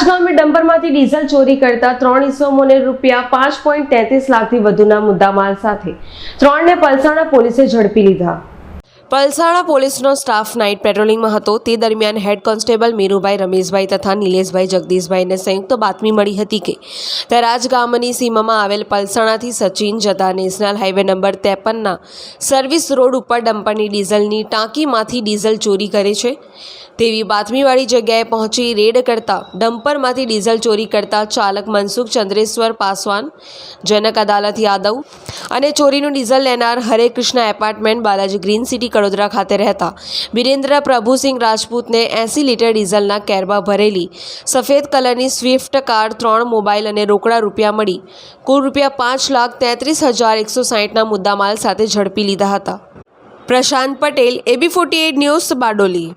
ગામે ડમ્પરમાંથી ડીઝલ ચોરી કરતા ત્રણ ઇસમોને રૂપિયા પાંચ પોઈન્ટ તેત્રીસ લાખથી વધુના મુદ્દામાલ સાથે. ત્રણને પલસાણા પોલીસે ઝડપી લીધા. પલસાણા પોલીસનો સ્ટાફ નાઇટ પેટ્રોલિંગમાં હતો. તે દરમિયાન હેડ કોન્સ્ટેબલ મીરુભાઈ રમેશભાઈ તથા નિલેશભાઈ જગદીશભાઈને સંયુક્ત બાતમી મળી હતી કે, તરાજ ગામની સીમામાં આવેલ પલસાણાથી સચિન જતા નેશનલ હાઈવે નંબર ત્રેપનના સર્વિસ રોડ ઉપર ડમ્પરની ડીઝલની ટાંકીમાંથી ડીઝલ ચોરી કરે છે. તેવી બાતમીવાળી જગ્યાએ પહોંચી રેડ કરતા ડમ્પરમાંથી ડીઝલ ચોરી કરતા ચાલક મનસુખ ચંદ્રેશ્વર પાસવાન, જનક અદાલત યાદવ અને ચોરીનું ડીઝલ લેનાર Hare Krishna apartment Balaji green city Kadodara ખાતે રહેતા વિરેન્દ્ર પ્રભુસિંહ રાજપૂતને એંસી લીટર ડીઝલના કેરમાં ભરેલી સફેદ કલરની સ્વિફ્ટ કાર ત્રણ મોબાઈલ અને રોકડા રૂપિયા મળી કુલ રૂપિયા પાંચ લાખ તેત્રીસ હજાર એકસો સાહીઠના મુદ્દામાલ સાથે ઝડપી લીધા હતા. Prashant Patel, AB forty news Bardoli.